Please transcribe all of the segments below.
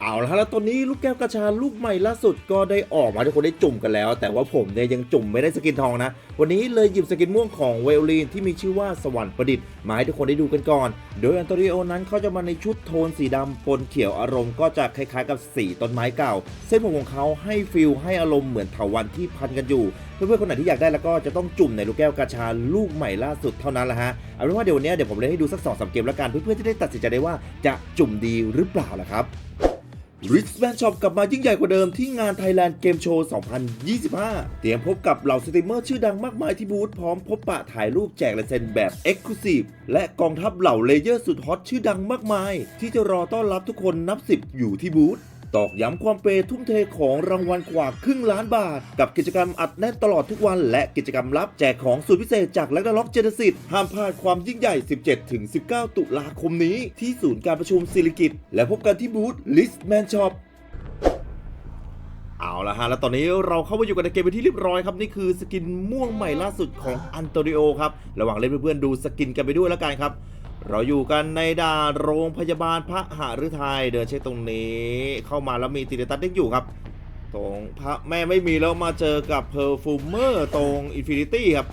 เอาละฮะแล้วตอนนี้ลูกแก้วกระชาลูกใหม่ล่าสุดก็ได้ออกมาทุกคนได้จุ่มกันแล้ว แต่ว่าผมเนี่ยยังจุ่มไม่ได้สกินทองนะ วันนี้เลยหยิบสกินม่วงของเวลลีนที่มีชื่อว่าสวรรค์ประดิษฐ์มาให้ทุกคนได้ดูกันก่อน โดยอันโตริโอนั้นเขาจะมาในชุดโทนสีดำปนเขียวอารมณ์ก็จะคล้ายๆ กับสีต้นไม้เก่า เส้นผมของเขาให้ฟิลให้อารมณ์เหมือนเถาวันที่พันกันอยู่เพื่อนๆคนไหนที่อยากได้แล้วก็จะต้องจุ่มในลูกแก้วกาชาลูกใหม่ล่าสุดเท่านั้นแหละฮะเอาเป็นว่าเดี๋ยววันนี้เดี๋ยวผมเล่นให้ดูสักสองสามเกมแล้วกันเพื่อนๆจะได้ตัดสินใจได้ว่าจะจุ่มดีหรือเปล่าล่ะครับ ริชแมนช็อปกลับมายิ่งใหญ่กว่าเดิมที่งาน Thailand Game Show 2025 เตรียมพบกับเหล่าสตรีมเมอร์ชื่อดังมากมายที่บูธพร้อมพบปะถ่ายรูปแจกลายเซ็นแบบ Exclusive และกองทัพเหล่าเลเยอร์สุดฮอตชื่อดังมากมาย ที่จะรอต้อนรับทุกคนนับสิบอยู่ที่บูธ ตอกย้ำความเปย์ทุ่มเทของรางวัลกว่าครึ่งล้านบาท กับกิจกรรมอัดแน่นตลอดทุกวัน และกิจกรรมลับแจกของสุดพิเศษจากแลกล็อกเจนสิตห้ามพลาดความยิ่งใหญ่ 17-19 ตุลาคมนี้ ที่ศูนย์การประชุมศิริกิตและพบกันที่บูธ Listman Shop เอาละฮะ แล้วตอนนี้เราเข้ามาอยู่กันในเกมเป็นที่เรียบร้อยครับ นี่คือสกินม่วงใหม่ล่าสุดของอันโตริโอครับ ระหว่างเล่นเพื่อนๆดูสกินกันไปด้วยแล้วกันครับ เราอยู่กันในด่านโรงพยาบาลพระหฤทัยเดินเช็คตรงนี้เข้ามาแล้วมีติดตัดเด็กอยู่ครับ ตรงพระแม่ไม่มีแล้วมาเจอกับเพอร์ฟูเมอร์ตรงอินฟินิตี้ครับ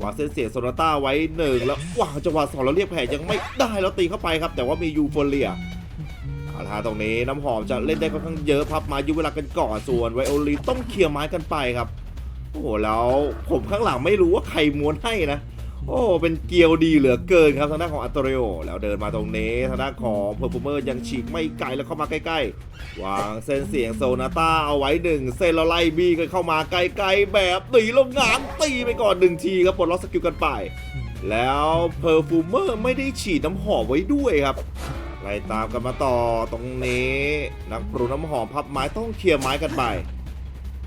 วางเส้นเสียงโซนาต้าไว้หนึ่งแล้ววางจังหวะสองแล้วเรียกแผลยังไม่ได้แล้วตีเข้าไปครับ แต่ว่ามียูโฟเรียอาละฮะตรงนี้น้ำหอมจะเล่นได้ค่อนข้างเยอะพับมายุเวลากันก่อนส่วนไวโอลินต้องเคลียร์ไม้กันไปครับ โอ้โหแล้วผมข้างหลังไม่รู้ว่าใครม้วนให้นะ โอ้เป็นเกียวดีเหลือเกินครับทางด้านของอัตโตเรโอแล้วเดินมาตรงนี้ทางด้านของเพอร์ฟูเมอร์ยังฉีกไม่ไกลแล้วเข้ามาใกล้ๆวางเส้นเสียงโซนาต้าเอาไว้หนึ่งเส้นแล้วไล่บีกันเข้ามาไกลๆแบบหนีลงงานตีไปก่อนหนึ่งทีครับปลดล็อกสกิลกันไป แล้วเพอร์ฟูเมอร์ไม่ได้ฉีดน้ำหอมไว้ด้วยครับไล่ตามกันมาต่อตรงนี้ นักปรุงน้ำหอมพับไม้ต้องเคลียร์ไม้กันไป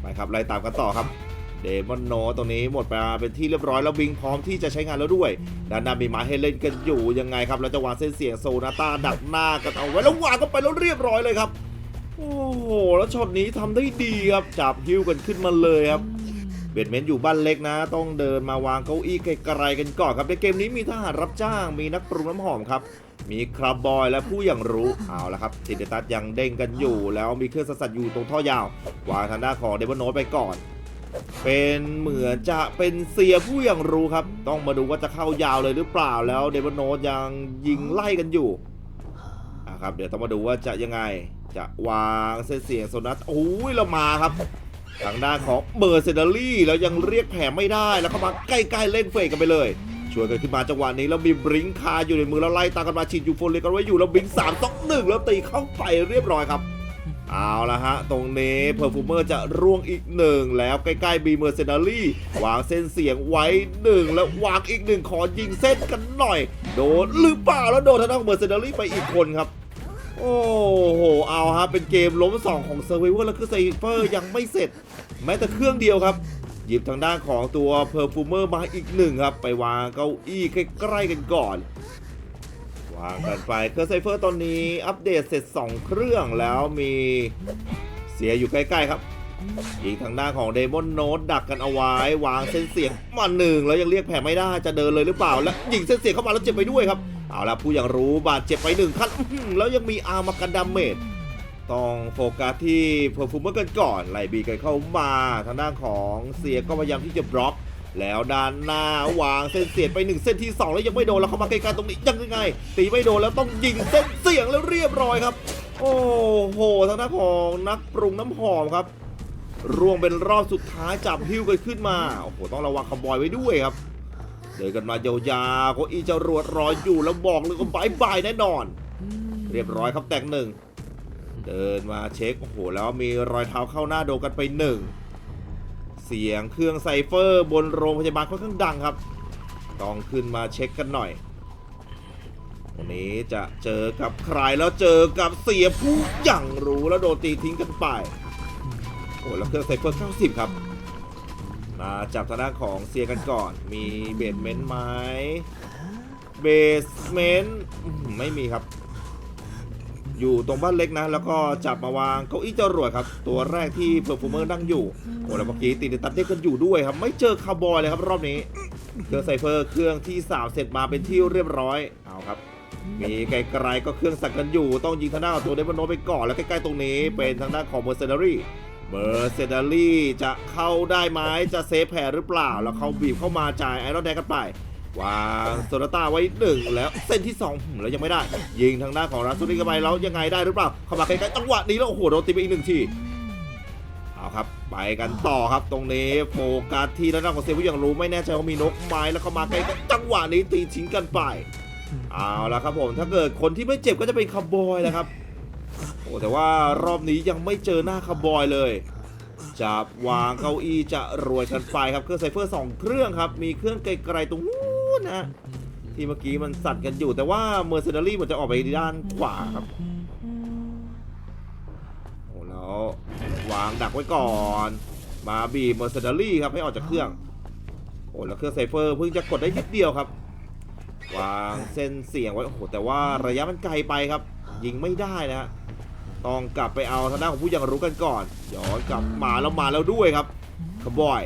ไปครับไล่ตามกันต่อครับ เดมอนโนตรงนี้หมดไปเป็นที่เรียบร้อยแล้ววิงพร้อมที่จะใช้งานแล้วด้วยด้านหน้ามีม้ให้เล่นกันอยู่ยังไงครับแล้วจะวางเส้นเสียงโซนาต้าดักหน้ากันเอาไว้แล้ววางกันไปแล้วเรียบร้อยเลยครับ โอ้โหแล้วช็อตนี้ทำได้ดีครับจับฮิ้วกันขึ้นมาเลยครับเบดเมนต์อยู่บ้านเล็กนะ ต้องเดินมาวางเก้าอี้ไกลๆกันก่อนครับในเกมนี้มีทหารรับจ้างมีนักปรุงน้ำหอมครับมีคราบบอยและผู้อย่างรู้เอาละครับซินเดตัสยังเด้งกันอยู่ แล้วมีเครื่องสัตว์อยู่ตรงท่อยาววางทางด้านของเดวอนโนตไปก่อน เป็นเหมือนจะเป็นเสียผู้อย่างรู้ครับ ต้องมาดูว่าจะเข้ายาวเลยหรือเปล่าแล้วเดวอนโนตยังยิงไล่กันอยู่อะครับเดี๋ยวต้องมาดูว่าจะยังไงจะวางเส้นเสียงโซนัสโอ้ยเรามาครับทางด้านของเบอร์เซนเดอรี่แล้วยังเรียกแผลไม่ได้แล้วเข้ามาใกล้ๆเล่นเฟกกันไปเลยช่วยกันขึ้นมาจังหวะนี้แล้วมีบริงคาอยู่ในมือแล้วไล่ตามกันมาฉีดยูโฟเรียกันไว้อยู่แล้วบิงสามต้องหนึ่งแล้วตีเข้าไปเรียบร้อยครับ เอาละฮะ ตรงนี้เพอร์ฟูเมอร์จะร่วงอีกหนึ่งแล้วใกล้ๆบีเมอร์เซนารี่วางเส้นเสียงไว้หนึ่งแล้ววางอีกหนึ่งขอยิงเส้นกันหน่อย โดนหรือเปล่าแล้วโดนทางด้านเมอร์เซนารี่ไปอีกคนครับ โอ้โห เอาฮะ เป็นเกมล้มสองของเซอร์ไวเวอร์แล้วคือไซเฟอร์ยังไม่เสร็จ แม้แต่เครื่องเดียวครับ หยิบทางด้านของตัวเพอร์ฟูเมอร์มาอีกหนึ่งครับ ไปวางเก้าอี้ใกล้ๆกันก่อน วางกันไปเคอรื่องไซเฟอร์ตอนนี้อัปเดตเสร็จ 2 เครื่องแล้วมีเสียอยู่ใกล้ๆครับ อีกทางด้านของเดมอนโน e ดักกันเอาไว้ วางเส้นเสียงมาหนึ่งแล้วยังเรียกแผ่ไม่ได้จะเดินเลยหรือเปล่า แล้วยิงเส้นเสียงเข้ามาแล้วเจ็บไปด้วยครับ เอาละผู้อย่างรู้บาดเจ็บไปหนึ่งขั้นแล้วยังมีอาร์มากันดาเมจต้องโฟกัสที่เพอร์ฟูเมอร์กันก่อนไล่บีกันเข้ามาทางด้านของเสียก็พยายามที่จะบล็อก แล้วด้านหน้าวางเส้นเสียงไปหนึ่งเส้นที่2แล้วยังไม่โดนแล้วเข้ามาใกล้ๆตรงนี้ยังไงตีไม่โดนแล้วต้องยิงเส้นเสียงแล้วเรียบร้อยครับ โอ้โหทางด้านของนักปรุงน้ำหอมครับร่วงเป็นรอบสุดท้ายจับฮิ้วกันขึ้นมาโอ้โหต้องระวังคาร์บอยไว้ด้วยครับเดินกันมายาวๆก็อีจรวดรออยู่แล้วบอกเลยว่าบายบายแน่นอน เรียบร้อยครับแตกหนึ่งเดินมาเช็คโอ้โหแล้วมีรอยเท้าเข้าหน้าโดนกันไปหนึ่ง เสียงเครื่องไซเฟอร์บนโรงพยาบาลค่อนข้างดังครับ ต้องขึ้นมาเช็คกันหน่อย วันนี้จะเจอกับใครแล้วเจอกับเสียผู้อย่างรู้แล้วโดนตีทิ้งกันไป โอ้แล้วเครื่องไซเฟอร์90 ครับ มาจับทางด้านของเสียกันก่อน มีเบสเมนต์ไหมเบสเมนต์ไม่มีครับ อยู่ตรงบ้านเล็กนะ แล้วก็จับมาวางเก้าอี้จรวดครับ ตัวแรกที่เพอร์ฟูเมอร์นั่งอยู่โอ้แล้วเมื่อกี้ตีนตัดเด็กกันอยู่ด้วยครับ ไม่เจอคาร์บอยเลยครับรอบนี้ เครื่องไซเฟอร์เครื่องที่3เสร็จมาเป็นที่เรียบร้อยเอาครับมีไกลๆก็เครื่องสั่นกันอยู่ ต้องยิงทางด้านของตัวเดมอนโนไปก่อนแล้วใกล้ๆตรงนี้เป็นทางด้านของเมอร์เซนารีเมอร์เซนารีจะเข้าได้ไหมจะเซฟแผลหรือเปล่า แล้วเขาบีบเข้ามาจ่ายไอรอนแดงกันไป วางโซนาต้าไว้หนึ่งแล้วเส้นที่สองหืมแล้วยังไม่ได้ ยิงทางด้านของรัสซูนี่กันไปแล้วยังไงได้หรือเปล่าเข้ามาใกล้ๆจังหวะนี้แล้วโอ้โหโดนตีไปอีกหนึ่งทีเอาครับไปกันต่อครับตรงนี้โฟกัสที่ด้านหน้าของเซฟผู้ยังรู้ไม่แน่ใจว่ามีนกไม้แล้วเข้ามาใกล้กันจังหวะนี้ตีทิ้งกันไปเอาละครับผมถ้าเกิดคนที่ไม่เจ็บก็จะเป็นคาร์บอยนะครับโอ้แต่ว่ารอบนี้ยังไม่เจอหน้าคาร์บอยเลยจะวางเก้าอี้จะรวยกันไปครับเครื่องไซเฟอร์สองเครื่องครับมีเครื่องไกลๆตรงนู้ นนะที่เมื่อกี้มันสั่นกันอยู่ แต่ว่าเมอร์เซนารี่มันจะออกไปด้านขวาครับโอ้แล้ววางดักไว้ก่อน มาบีบเมอร์เซนารี่ครับให้ออกจากเครื่อง โอ้แล้วเครื่องไซเฟอร์เพิ่งจะกดได้นิดเดียวครับ วางเส้นเสียงไว้โอ้โหแต่ว่าระยะมันไกลไปครับ ยิงไม่ได้นะฮะต้องกลับไปเอาทางด้านของผู้ยังรู้กันก่อนย้อนกลับมาแล้วมาแล้วด้วยครับขบอย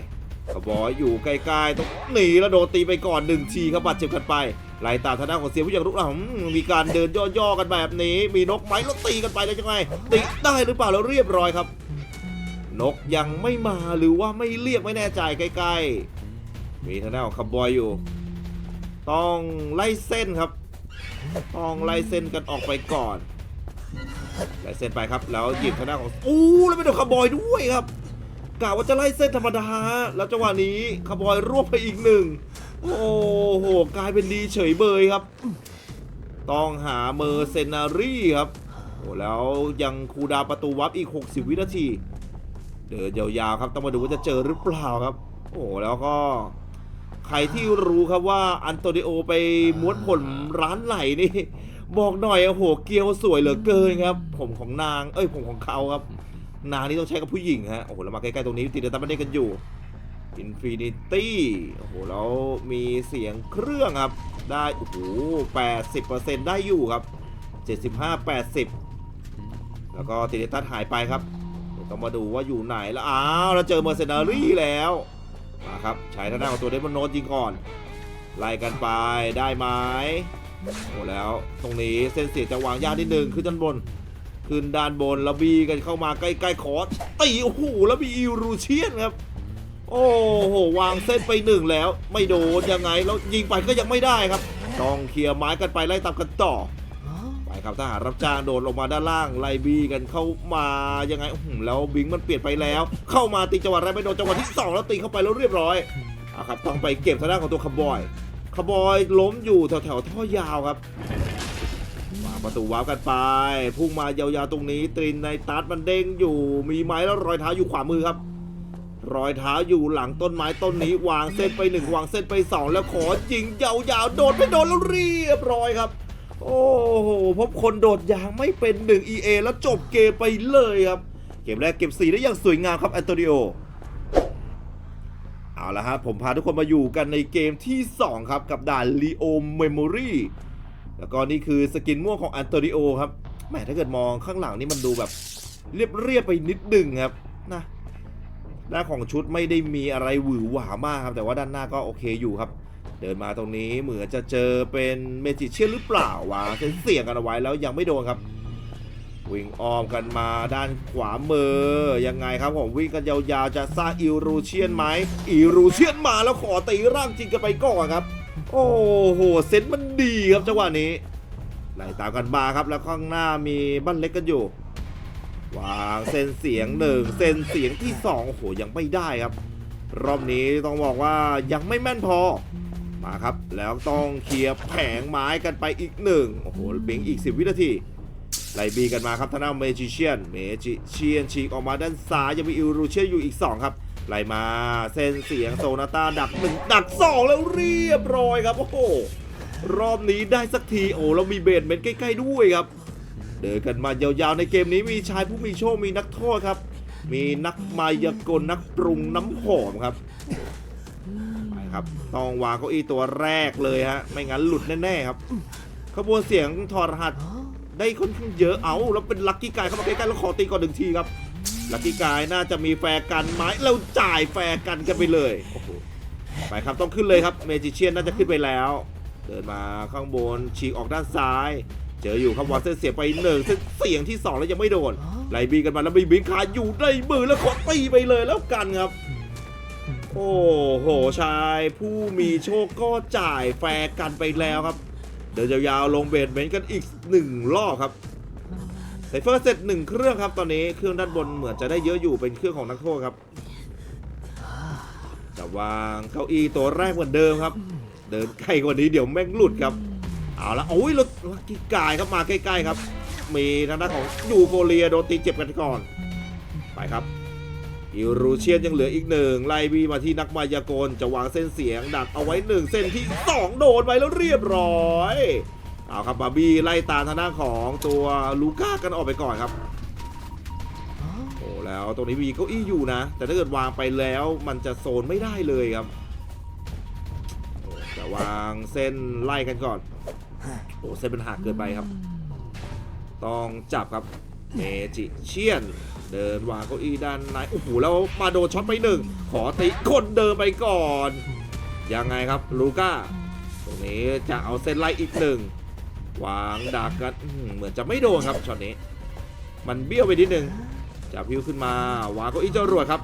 ขบอยอยู่ใกล้ๆต้องหนีแล้วโดนตีไปก่อนหนึ่งทีครับบาดเจ็บกันไปไล่ตามทางด้านของเสียผู้ยังรู้อะอืมมีการเดินย่อๆกันแบบนี้ มีนกไม้แล้วตีกันไปแล้วยังไงตีได้หรือเปล่าแล้วเรียบร้อยครับ นกยังไม่มาหรือว่าไม่เรียกไม่แน่ใจใกล้ๆ มีทางด้านของขบอยอยู่ ต้องไล่เส้นครับ ต้องไล่เส้นกันออกไปก่อนไล่เส้นไปครับแล้วหยิบทางด้านของอู้แล้วเป็นโดนคาร์บอยด้วยครับ กะว่าจะไล่เส้นธรรมดา แล้วจังหวะนี้คาร์บอยรวบไปอีกหนึ่ง โอ้โห กลายเป็นดีเฉยเบยครับ ต้องหาเมอร์เซนารี่ครับ โอ้แล้วยังคูดาประตูวับอีก 60 วินาที เดินยาวๆครับ ต้องมาดูว่าจะเจอหรือเปล่าครับ โอ้แล้วก็ ใครที่รู้ครับว่าอันโตนิโอไปม้วนผลร้านไหลนี่ บอกหน่อยโอ้โห เกียวสวยเหลือเกินครับ ผมของนาง เอ้ยผมของเขาครับ นางนี่ต้องใช้กับผู้หญิงฮะ โอ้โหเรามาใกล้ๆตรงนี้ติดเดตันไม่ได้กันอยู่อินฟินิตี้โอ้โหแล้วมีเสียงเครื่องครับ ได้ โอ้โห80%ได้อยู่ครับ75 80แล้วก็ติดเดตันหายไปครับเดี๋ยวต้องมาดูว่าอยู่ไหนแล้วอ้าวเราเจอเมอร์เซนารี่แล้วมาครับใช้ทางด้านของตัวเดมอนโนยิงก่อน ไล่กันไปได้ไหมโอ้แล้วตรงนี้เส้นเสียงจะวางยากนิดนึงขึ้นด้านบน ขึ้นด้านบนแล้วบีกันเข้ามาใกล้ๆคอร์สตีโอ้โหแล้วมีอิรูเชียนครับ โอ้โหวางเส้นไปหนึ่งแล้ว ไม่โดนยังไงแล้วยิงไปก็ยังไม่ได้ครับต้องเคลียร์ไม้กันไปไล่ตามกันต่อไปครับทหารรับจ้างโดดลงมาด้านล่างไล่บีกันเข้ามายังไงอื้อหือแล้วบิงมันเปลี่ยนไปแล้ว เข้ามาตีจังหวะแรกไม่โดนจังหวะที่สองแล้วตีเข้าไปแล้วเรียบร้อยเอาครับต้องไปเก็บทางด้านของตัวคาร์บอยคาร์บอยล้มอยู่แถวๆท่อยาวครับ ประตูว้าวกันไป พุ่งมายาวๆตรงนี้ ตรินในตัดมันเด้งอยู่ มีไม้แล้วรอยเท้าอยู่ขวามือครับ รอยเท้าอยู่หลังต้นไม้ต้นนี้ วางเส้นไปหนึ่งวางเส้นไปสองแล้วขอยิงยาวๆโดนไม่โดนแล้วเรียบร้อยครับ โอ้โหพบคนโดดยางไม่เป็น1 EA แล้วจบเกมไปเลยครับ เกมแรกเก็บสีได้อย่างสวยงามครับแอนโตนิโอเอาละฮะผมพาทุกคนมาอยู่กันในเกมที่ 2 ครับ กับด่าน Leo Memory แล้วก็นี่คือสกินม่วงของแอนโตนิโอครับแหมถ้าเกิดมองข้างหลังนี่มันดูแบบ เรียบๆไปนิดหนึ่งครับนะด้านของชุดไม่ได้มีอะไรหวือหวามากครับ แต่ว่าด้านหน้าก็โอเคอยู่ครับ เดินมาตรงนี้เหมือนจะเจอเป็นเมจิเชียนหรือเปล่าวางเส้นเสี่ยงกันเอาไว้แล้วยังไม่โดนครับ วิ่งอ้อมกันมาด้านขวามือยังไงครับผมวิ่งกันยาวๆจะสร้างอิรูเชียนไหมอิรูเชียนมาแล้วขอตีร่างจริงกันไปก่อนครับ โอ้โหเซนต์มันดีครับจังหวะนี้ไล่ตามกันมาครับแล้วข้างหน้ามีบ้านเล็กกันอยู่วางเส้นเสียงหนึ่งเส้นเสียงที่สองโอ้โหยังไม่ได้ครับ รอบนี้ต้องบอกว่ายังไม่แม่นพอมาครับแล้วต้องเคลียร์แผงไม้กันไปอีกหนึ่งโอ้โหเบงอีก 10 วินาทีไล่บีกันมาครับทางด้าเมจิเชียนเมจิเชียนฉีกออกมาด้านซ้ายยังมีอิรูเชียนอยู่อีก 2 ครับ ไล่มาเส้นเสียงโซนาต้าดักหนึ่งดักสองแล้วเรียบร้อยครับโอ้โหรอบนี้ได้สักทีโอ้แล้วมีเบนเมนใกล้ ๆ ด้วยครับ เดินกันมายาวๆในเกมนี้มีชายผู้มีโชคมีนักโทษครับ มีนักมายากลนักปรุงน้ำหอมครับไปครับ ต้องวางเก้าอี้ตัวแรกเลยฮะไม่งั้นหลุดแน่ๆครับขบวนเสียงถอดรหัสได้ค่อนข้างเยอะเอาแล้วเป็นลัคกี้กายเข้ามาใกล้ๆแล้วขอตีก่อนหนึ่งทีครับ ลัคกี้กายน่าจะมีแฟร์กันไหมแล้วจ่ายแฟร์กันกันไปเลยโอ้โหไปครับต้องขึ้นเลยครับเมจิเชียนน่าจะขึ้นไปแล้ว เดินมาข้างบนฉีกออกด้านซ้าย เจออยู่ครับวางเส้นเสียงไปหนึ่งเส้นเสียงที่สองแล้วยังไม่โดนไล่บีกันมาแล้วมีบิงคาอยู่ในมือแล้วขอตีไปเลยแล้วกันครับ โอ้โหชายผู้มีโชคก็จ่ายแฟร์กันไปแล้วครับ เดินยาวๆลงเบสเมนต์กันอีกหนึ่งรอบครับ ไซเฟอร์เสร็จหนึ่งเครื่องครับตอนนี้เครื่องด้านบนเหมือนจะได้เยอะอยู่เป็นเครื่องของนักโทษครับ จะวางเก้าอี้ตัวแรกเหมือนเดิมครับ เดินใกล้กว่านี้เดี๋ยวแม่งหลุดครับ เอาละโอ้ยรถลักกี้กายครับมาใกล้ๆครับ มีทางด้านของยูโฟเรียโดนตีเจ็บกันก่อน ไปครับอิรูเชียนยังเหลืออีกหนึ่งไล่บีมาที่นักมายากลจะวางเส้นเสียงดักเอาไว้หนึ่งเส้นที่สองโดนไปแล้วเรียบร้อย เอาครับบาร์บี้ไล่ตามทางด้านของตัวลูก้ากันออกไปก่อนครับโอ้แล้วตรงนี้มีเก้าอี้อยู่นะ แต่ถ้าเกิดวางไปแล้วมันจะโซนไม่ได้เลยครับจะวางเส้นไล่กันก่อนโอ้เส้นเป็นหักเกินไปครับ ต้องจับครับเมจิเชียน เดินวางเก้าอี้ด้านในโอ้โหแล้วมาโดนช็อตไปหนึ่งขอติคนเดินไปก่อนยังไงครับลูก้าตรงนี้จะเอาเส้นไล่อีกหนึ่ง วางดักกันเหมือนจะไม่โดนครับช็อตนี้ มันเบี้ยวไปนิดนึงจับพิวขึ้นมาวางก้าอี้จรวดครับ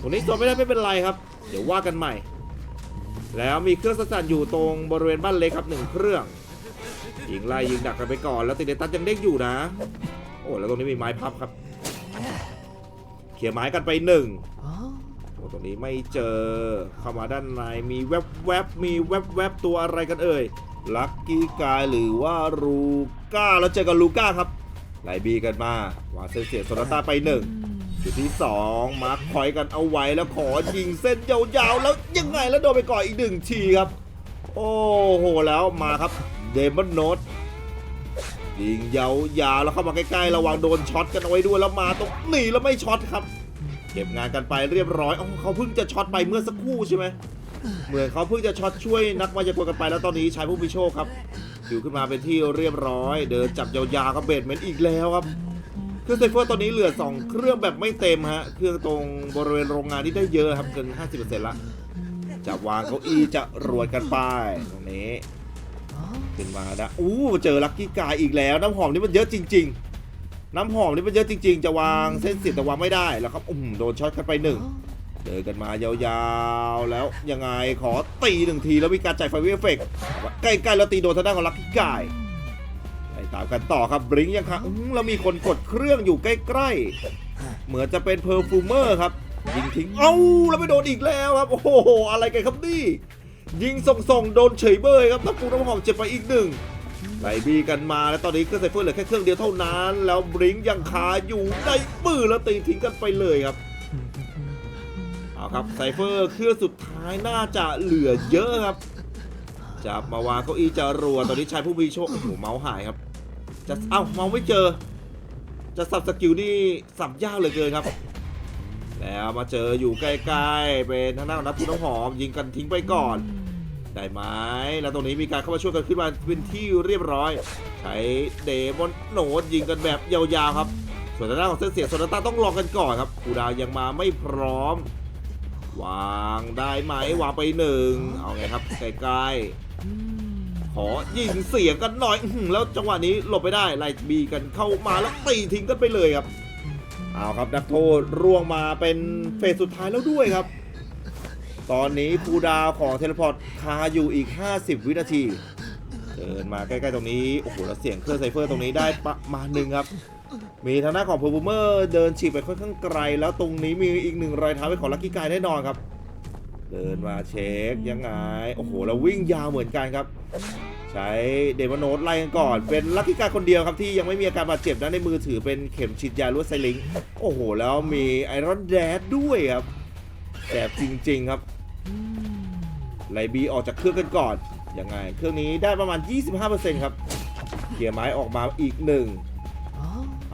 ตรงนี้ตัวไม่ได้ไม่เป็นไรครับ เดี๋ยวว่ากันใหม่ แล้วมีเครื่องสแตนอยู่ตรงบริเวณบ้านเล็กครับหนึ่งเครื่องยิงไล่ยิงดักกันไปก่อนแล้วติเดตัสยังเด้งอยู่นะ โอ้แล้วตรงนี้มีไม้พับครับเขี่ยไม้กันไปหนึ่งโอ้ตรงนี้ไม่เจอเข้ามาด้านในมีแวบแวบมีแวบแวบตัวอะไรกันเอ่ย ลักกี้กายหรือว่าลูก้าแล้วเจอกับลูก้าครับไลบีกันมาวางเส้นเสียโซนาต้าไปหนึ่งจุดที่สองมาร์คพอยกันเอาไว้แล้วขอยิงเส้นยาวๆ แล้วยังไงแล้วโดนไปก่อนอีกหนึ่งทีครับ โอ้โหแล้วมาครับเดมอนโนตยิงยาวๆ แล้วเข้ามาใกล้ๆ ระวังโดนช็อตกันเอาไว้ด้วยแล้วมาตรงหนีแล้วไม่ช็อตครับ เก็บงานกันไปเรียบร้อยอ๋อเขาเพิ่งจะช็อตไปเมื่อสักครู่ใช่ไหม เหมือนเขาเพิ่งจะช็อตช่วยนักมายากลกันไปแล้วตอนนี้ชายผู้มีโชคครับอยู่ขึ้นมาเป็นที่เรียบร้อย เดินจับยาวๆครับเบดเมนอีกแล้วครับเครื่องไซเฟอร์ตอนนี้เหลือ 2 เครื่องแบบไม่เต็มฮะเครื่องตรงบริเวณโรงงานที่ได้เยอะครับเกิน 50%ละจะวางเก้าอี้จะรวดกันไปตรงนี้ขึ้นมาได้อู้เจอลักกี้กายอีกแล้วน้ำหอมนี่มันเยอะจริง ๆ น้ำหอมนี่มันเยอะจริง ๆ จะวางเส้นเสียบแต่วางไม่ได้แล้วครับอืมโดนช็อตกันไปหนึ่ง เดินกันมายาวๆ แล้วยังไงขอตีหนึ่งทีแล้วมีการจ่ายไฟเวฟเฟกใกล้ๆแล้วตีโดนทางด้านของลักกี้กายไปตามกันต่อครับบริงยังครับแล้วมีคนกดเครื่องอยู่ใกล้ๆ เหมือนจะเป็นเพอร์ฟูเมอร์ครับยิงทิ้งเอ้าแล้วไปโดนอีกแล้วครับ โอ้โห อะไรกันครับนี่ ยิงส่งๆ โดนเฉยเบยครับน้ำปูน้ำหอมเจ็บไปอีกหนึ่งไล่บีกันมาแล้วตอนนี้เครื่องไซเฟอร์เหลือแค่เครื่องเดียวเท่านั้น แล้วบริงยังคาอยู่ในมือแล้วตีทิ้งกันไปเลยครับ เอาครับไซเฟอร์เครื่องสุดท้ายน่าจะเหลือเยอะครับจับมาวางเก้าอี้จะรวตอนนี้ชายผู้มีโชคโอ้โหเมาส์หายครับ จะเอ้าเมาส์ไม่เจอ จะสับสกิลนี่สับยากเหลือเกินครับ แล้วมาเจออยู่ใกล้ๆเป็นทางด้านของนักพูน้ำหอม ยิงกันทิ้งไปก่อน ได้ไหมแล้วตรงนี้มีการเข้ามาช่วยกันขึ้นมาเป็นที่เรียบร้อย ใช้เดมอนโหนดยิงกันแบบยาวๆครับ ส่วนทางด้านของเส้นเสียงโซนาต้าต้องรอกันก่อนครับกูดาวยังมาไม่พร้อม วางได้ไหมวางไปหนึ่งเอาไงครับใกล้ๆขอยิงเสียงกันหน่อยแล้วจังหวะนี้หลบไปได้ไล่บีกันเข้ามาแล้วตีทิ้งกันไปเลยครับเอาครับนักโทษร่วงมาเป็นเฟสสุดท้ายแล้วด้วยครับ ตอนนี้คูดาวของเทเลพอร์ตคาอยู่อีก 50 วินาที เดินมาใกล้ๆตรงนี้ โอ้โหแล้วเสียงเครื่องไซเฟอร์ตรงนี้ได้ประมาณหนึ่งครับ มีทางหน้าของเพอร์ฟูเมอร์เดินฉีกไปค่อนข้างไกล แล้วตรงนี้มีอีกหนึ่งรอยเท้าเป็นของลักกี้กายแน่นอนครับ เดินมาเช็คยังไง โอ้โห แล้ววิ่งยาวเหมือนกันครับ ใช้เดมอนโนตไล่กันก่อน เป็นลักกี้กายคนเดียวครับที่ยังไม่มีอาการบาดเจ็บนะในมือถือเป็นเข็มฉีดยาลวดไซลิง โอ้โห แล้วมีไอรอนแดดด้วยครับแสบจริง ๆครับไลบีออกจากเครื่องกันก่อนยังไง เครื่องนี้ได้ประมาณ 25%ครับเกียร์ไม้ออกมาอีกหนึ่ง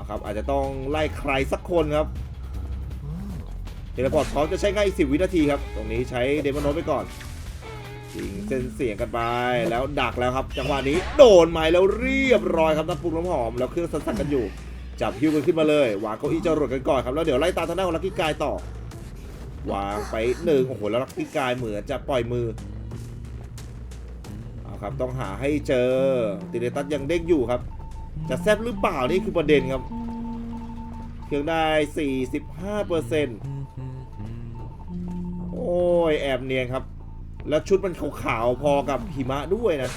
ครับ อาจจะต้องไล่ใครสักคนครับเทเลพอร์ตเขาจะใช้ง่ายอีก10วินาทีครับ ตรงนี้ใช้เดมอนโนตไปก่อนยิงเส้นเสียงกันไปแล้วดักแล้วครับ จังหวะนี้โดนไม้แล้วเรียบร้อยครับน้ำปรุงน้ำหอมแล้วเครื่องสั่นๆกันอยู่ จับฮิวกันขึ้นมาเลยวางเก้าอี้จรวดกันก่อนครับแล้วเดี๋ยวไล่ตามทางด้านของลักกี้กายต่อวางไปหนึ่งโอ้โหแล้วลักกี้กายเหมือนจะปล่อยมือเอาครับต้องหาให้เจอติเดตัสยังเด้งอยู่ครับ จะแซบหรือเปล่านี่คือประเด็นครับ เครื่องได้ 45เปอร์เซ็นต์โอ้ย แอบเนียนครับ แล้วชุดมันขาวๆพอกับหิมะด้วยนะ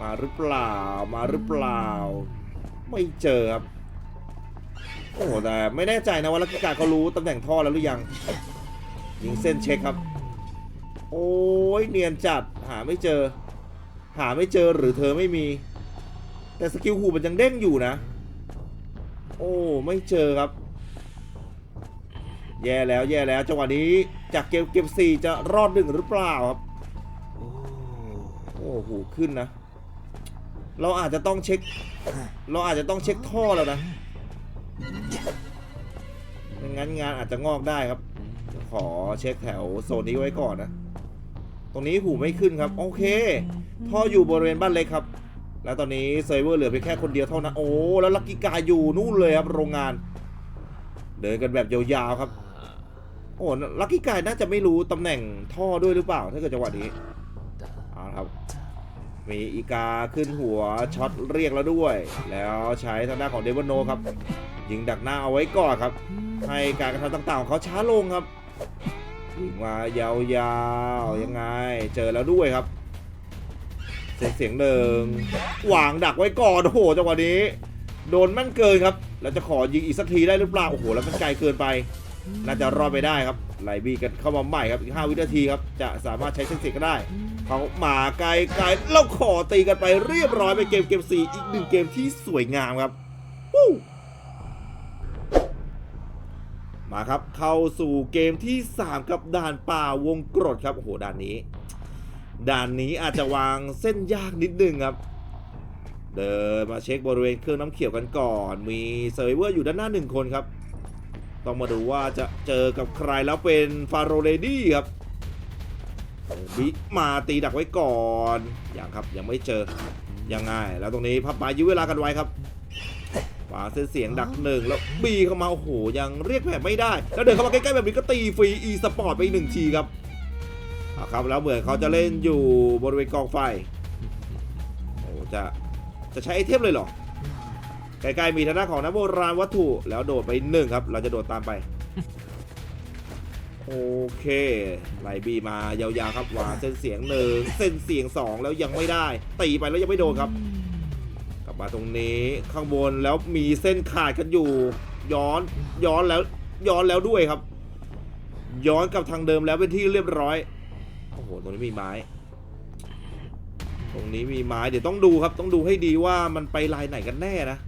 มาหรือเปล่า มาหรือเปล่า ไม่เจอครับ โอ้แต่ไม่แน่ใจนะว่าลักกิกาเขารู้ตำแหน่งท่อแล้วหรือยัง ยิงเส้นเช็คครับ โอ้ยเนียนจัดหาไม่เจอ หาไม่เจอหรือเธอไม่มี แต่สกิลหูมันยังเด้งอยู่นะ โอ้ไม่เจอครับ แย่แล้วแย่แล้วจังหวะนี้จากเกมเกมสี่จะรอดหนึ่งหรือเปล่าครับ โอ้โหขึ้นนะ เราอาจจะต้องเช็ค เราอาจจะต้องเช็คท่อแล้วนะไม่งั้นงานอาจจะงอกได้ครับ ขอเช็คแถวโซนนี้ไว้ก่อนนะ ตรงนี้หูไม่ขึ้นครับ โอเค ท่ออยู่บริเวณบ้านเล็กครับ แล้วตอนนี้เซร์ฟเวอร์เหลือเพียงแค่คนเดียวเท่านั้น โอ้แล้วลักกิกาอยู่นู่นเลยครับโรงงาน เดินกันแบบยาวๆครับ โอ้ลักกิกาน่าจะไม่รู้ตำแหน่งท่อด้วยหรือเปล่า ถ้าเกิดจังหวะนี้เอาครับ มีอีกาขึ้นหัวช็อตเรียกแล้วด้วย แล้วใช้ทางด้านของเดวอนโนครับ ยิงดักหน้าเอาไว้ก่อนครับ ให้การกระทำต่างๆของเขาช้าลงครับยิงมายาวๆยังไง เจอแล้วด้วยครับ เสียงเสียงหนึ่งวางดักไว้ก่อนโอ้โหจังหวะนี้ โดนแม่นเกินครับแล้วจะขอยิงอีกสักทีได้หรือเปล่าโอ้โหแล้วมันไกลเกินไป น่าจะรอดไปได้ครับไหลบีกันเข้ามาใหม่ครับอีก5วินาทีครับจะสามารถใช้เส้นเสียงก็ได้เขามาไกลไกลแล้วขอตีกันไปเรียบร้อยไปเกมเกมสี่อีกหนึ่งเกมที่สวยงามครับวู้มาครับเข้าสู่เกมที่ 3 กับด่านป่าวงกรดครับโอ้โหด่านนี้ ด่านนี้อาจจะวางเส้นยากนิดนึงครับ เดินมาเช็คบริเวณเครื่องน้ำเขียวกันก่อน มีเซอร์เวอร์อยู่ด้านหน้าหนึ่งคนครับ ต้องมาดูว่าจะเจอกับใครแล้วเป็นฟาโรเลดี้ครับบิมาตีดักไว้ก่อนอย่างครับยังไม่เจอยังไงแล้วตรงนี้พับมายื้อเวลากันไว้ครับวาเส้นเสียงดักหนึ่งแล้วบีเข้ามาโอ้โหยังเรียกแผ่ไม่ได้ แล้วเดินเข้ามาใกล้ๆแบบนี้ก็ตีฟรีอีสปอร์ตไปอีกหนึ่งทีครับ เอาครับแล้วเหมือนเขาจะเล่นอยู่บริเวณกองไฟโอ้จะจะใช้ไอเทมเลยเหรอใกล้ๆมีทางด้านของนักโบราณวัตถุแล้วโดดไปหนึ่งครับ เราจะโดดตามไป โอเคไหลบีมายาวๆครับวางเส้นเสียงหนึ่งเส้นเสียงสองแล้วยังไม่ได้ ตีไปแล้วยังไม่โดนครับ กลับมาตรงนี้ข้างบนแล้วมีเส้นขาดกันอยู่ ย้อนย้อนแล้วย้อนแล้วด้วยครับ ย้อนกับทางเดิมแล้วเป็นที่เรียบร้อย โอ้โห ตรงนี้มีไม้ ตรงนี้มีไม้ เดี๋ยวต้องดูครับ ต้องดูให้ดีว่ามันไปลายไหนกันแน่นะ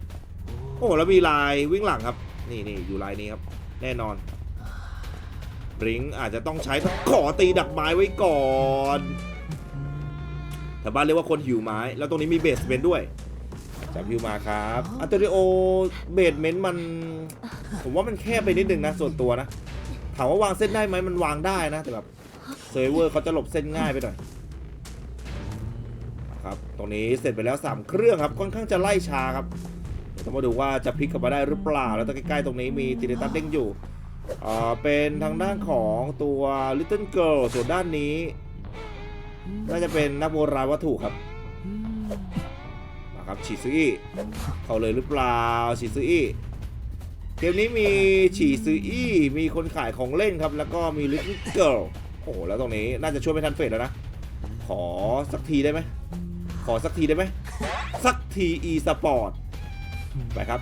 โอ้แล้วมีลายวิ่งหลังครับ นี่นี่อยู่ลายนี้ครับ แน่นอนบริงอาจจะต้องใช้ขอตีดักไม้ไว้ก่อนแต่บ้านเรียกว่าคนหิวไม้ แล้วตรงนี้มีเบสเมนด้วยจับฮิวมาครับอันโตริโอเบสเมนต์มัน ผมว่ามันแคบไปนิดนึงนะส่วนตัวนะ ถามว่าวางเส้นได้ไหมมันวางได้นะแต่แบบ ซร์ฟเวอร์เขาจะหลบเส้นง่ายไปหน่อยครับตรงนี้เสร็จไปแล้ว 3 เครื่องครับค่อนข้างจะไล่ช้าครับเดี๋ยวต้องมาดูว่าจะพลิกกลับมาได้หรือเปล่า แล้วตใกล้ๆตรงนี้มีติเดตัสเด้งอยู่อ่าเป็นทางด้านของตัว Little Girl ส่วนด้านนี้ น่าจะเป็นนักโบราณวัตถุครับมาครับฉีซุอี้เข้าเลยหรือเปล่าฉีซุอี้เกมนี้มีฉีซืออี้มีคนขายของเล่นครับ แล้วก็มี Little Girl โอ้โหแล้วตรงนี้น่าจะช่วยไม่ทันเฟสแล้วนะ ขอสักทีได้ไหม ขอสักทีได้ไหม สักที e สปอร์ตไปครับ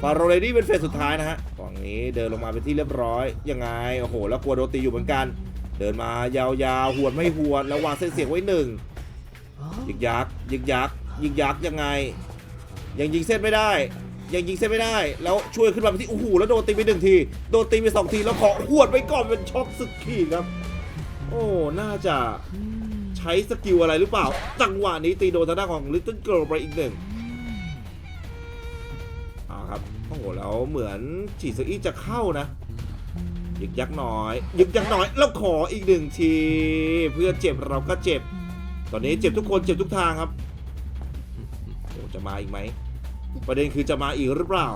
ฟาโรเรดี้เป็นเฟสสุดท้ายนะฮะฝั่งนี้เดินลงมาเป็นที่เรียบร้อย ยังไง โอ้โห แล้วกลัวโดนตีอยู่เหมือนกัน เดินมายาวๆหวดไม่หวดแล้ววางเส้นเสียงไว้หนึ่งยิกยักยิกยักยิกยักยังไง ยังยิงเส้นไม่ได้ ยังยิงเส้นไม่ได้ แล้วช่วยขึ้นมาที่โอ้โหแล้วโดนตีไปหนึ่งทีโดนตีไปสองทีแล้วขอหวดไว้ก่อนเป็นช็อตสึกขีดครับ โอ้น่าจะใช้สกิลอะไรหรือเปล่า จังหวะนี้ตีโดนทางด้านของ Little Girl ไปอีกหนึ่งเอาครับโอ้โหแล้วเหมือนฉีดสอี้จะเข้านะยึกยักหน่อย ยึกยักหน่อย แล้วขออีกหนึ่งที เพื่อเจ็บเราก็เจ็บ ตอนนี้เจ็บทุกคนเจ็บทุกทางครับโอ้จะมาอีกไหม ประเด็นคือจะมาอีกหรือเปล่า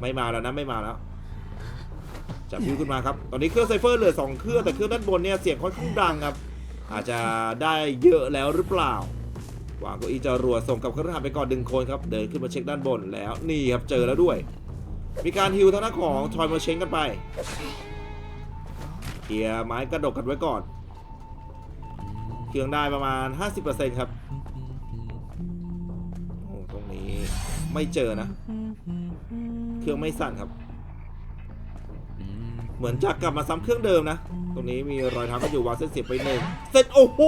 ไม่มาแล้วนะไม่มาแล้วจับพิวขึ้นมาครับ ตอนนี้เครื่องไซเฟอร์เหลือ2เครื่องแต่เครื่องด้านบนเนี่ยเสียงค่อนข้างดังครับ อาจจะได้เยอะแล้วหรือเปล่าวางเก้าอี้จรวดส่งกับเครื่องหัสไปก่อนดึงคนครับ เดินขึ้นมาเช็คด้านบนแล้วนี่ครับเจอแล้วด้วย มีการฮิวทางด้านของทอยมาเชงกันไปเคลียร์ไม้กระดกกันไว้ก่อน เครื่องได้ประมาณ 50%ครับ ไม่เจอนะ เครื่องไม่สั่นครับ เหมือนจะกลับมาซ้ำเครื่องเดิมนะ ตรงนี้มีรอยเท้าก็อยู่วางเส้นเสียบไปหนึ่งเสร็จโอ้โห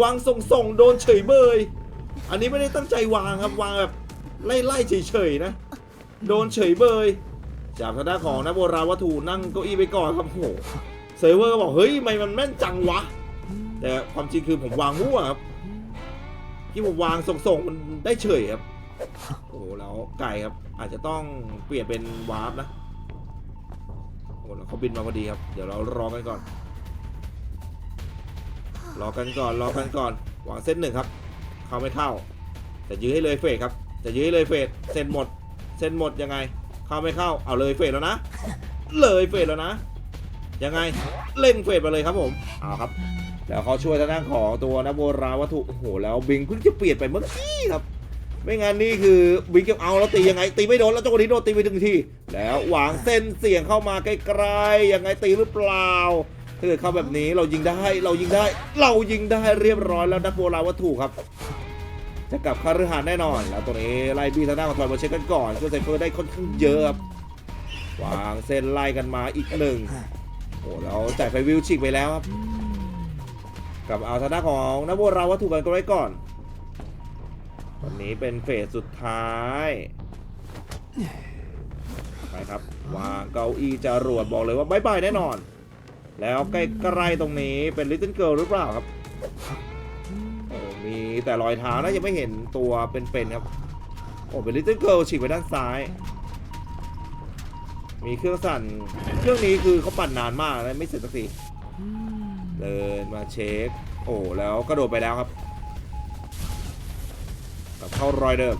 วางส่งส่งโดนเฉยเบยอันนี้ไม่ได้ตั้งใจวางครับวางแบบไล่ไล่ๆเฉยๆนะ โดนเฉยเบยจากทางด้านของนักโบราณวัตถุนั่งเก้าอี้ไปก่อนครับโอ้โหเซิร์ฟเวอร์ก็บอกเฮ้ยทำไมมันแม่นจังวะ แต่ความจริงคือผมวางมั่วครับ ที่ผมวางส่งๆมันได้เฉยครับ โอ้โหแล้วไก่ครับ อาจจะต้องเปลี่ยนเป็นวาร์ปนะ โอ้แล้วเขาบินมาพอดีครับ เดี๋ยวเรารอกันก่อน รอกันก่อน รอกันก่อนวางเส้นหนึ่งครับ เข้าไม่เข้า แต่ยื้อให้เลยเฟดครับ จะยื้อให้เลยเฟดเส้นหมด เส้นหมดยังไง เข้าไม่เข้า เอาเลยเฟดแล้วนะ เลยเฟดแล้วนะ ยังไง เล่งเฟดไปเลยครับผม เอาครับ แล้วเขาช่วยทางด้านของตัวนักโบราณวัตถุโอ้โหแล้วบิงเพิ่งจะเปลี่ยนไปเมื่อกี้ครับ ไม่งั้นนี่คือบิงเก็บเอาแล้วตียังไงตีไม่โดนแล้วจังหวะนี้โดนตีไปถึงที แล้ววางเส้นเสี่ยงเข้ามาใกล้ๆยังไงตีหรือเปล่าถ้าเกิดเข้าแบบนี้เรายิงได้เรายิงได้ เรายิงได้เรียบร้อยแล้วนักโบราณวัตถุครับ จะกลับคารืหานแน่นอน แล้วตัวนี้ไล่บีทางด้านของทอยมาเช็คกันก่อนเพื่อไซเฟอร์ได้ค่อนข้างเยอะครับวางเส้นไล่กันมาอีกหนึ่งโอ้แล้วจ่ายไฟวิวชิกไปแล้วครับ กับเอาทางด้านของนักโบราณวัตถุกันก็ไว้ก่อนตอนนี้เป็นเฟสสุดท้าย ไปครับ วางเก้าอี้จรวดบอกเลยว่าบายบายแน่นอน แล้วใกล้ๆตรงนี้เป็นลิตเติ้ลเกิลหรือเปล่าครับโอ้มีแต่รอยเท้านะยังไม่เห็นตัวเป็นๆครับ โอ้เป็นลิตเติ้ลเกิลฉีกไปด้านซ้าย มีเครื่องสั่น เครื่องนี้คือเขาปั่นนานมากแล้วไม่เสร็จสักที เดินมาเช็ค โอ้แล้วกระโดดไปแล้วครับกลับเข้ารอยเดิม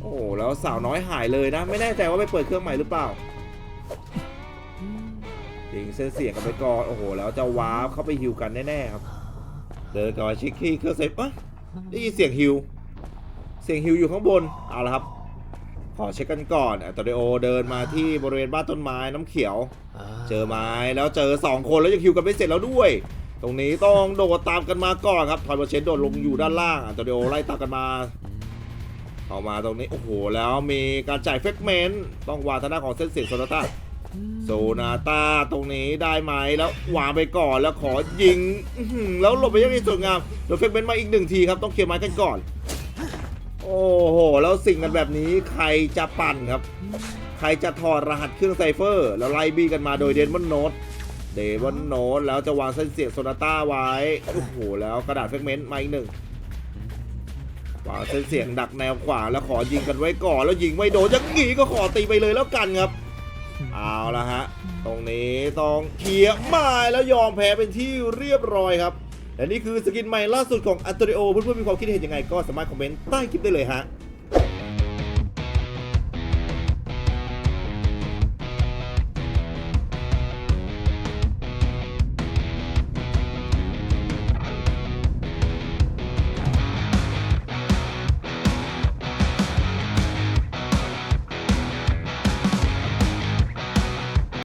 โอ้แล้วสาวน้อยหายเลยนะ ไม่แน่ใจว่าไปเปิดเครื่องใหม่หรือเปล่ายิงเส้นเสียงกันไปก่อน โอ้โห แล้วจะวาร์ปเข้าไปฮิวกันแน่ๆครับ เดินก่อนชิคกี้เครื่องเซฟอะได้ยินเสียงฮิว เสียงฮิวอยู่ข้างบน เอาละครับ ขอเช็คกันก่อนอัตโดโอเดินมาที่บริเวณบ้านต้นไม้น้ำเขียว เจอไม้แล้วเจอ 2 คนแล้วยังคิวกันไม่เสร็จแล้วด้วย ตรงนี้ต้องโดดตามกันมาก่อนครับทอยบอเชนโดดลงอยู่ด้านล่างอันโตเดโอไล่ตามกันมาเอามาตรงนี้ โอ้โห แล้วมีการจ่ายเฟกเมนต์ต้องวางทางด้านของเส้นเสียงโซนาต้าโซนาต้าตรงนี้ได้ไหมแล้ววางไปก่อนแล้วขอยิงอื้อหือแล้วหลบไปยังไงสวยงามโดนเฟกเมนต์มาอีกหนึ่งทีครับต้องเคลียร์ไม้กันก่อน โอ้โห แล้วสิ่งกันแบบนี้ใครจะปั่นครับ ใครจะถอดรหัสเครื่องไซเฟอร์ แล้วไล่บี้กันมาโดยเดนมอนโนตเดมอนโนตแล้วจะวางเส้นเสียงโซนาต้าไว้ โอ้โห แล้วกระดาษเฟกเมนต์มาอีกหนึ่งวางเส้นเสียงดักแนวขวางแล้วขอยิงกันไว้ก่อน แล้วยิงไม่โดนอยังงี้ก็ขอตีไปเลยแล้วกันครับ เอาละฮะ ตรงนี้ต้องเคลียร์มาแล้วยอมแพ้เป็นที่เรียบร้อยครับ และนี่คือสกินใหม่ล่าสุดของอัตโตริโอเพื่อนๆมีความคิดเห็นยังไงก็สามารถคอมเมนต์ใต้คลิปได้เลยฮะ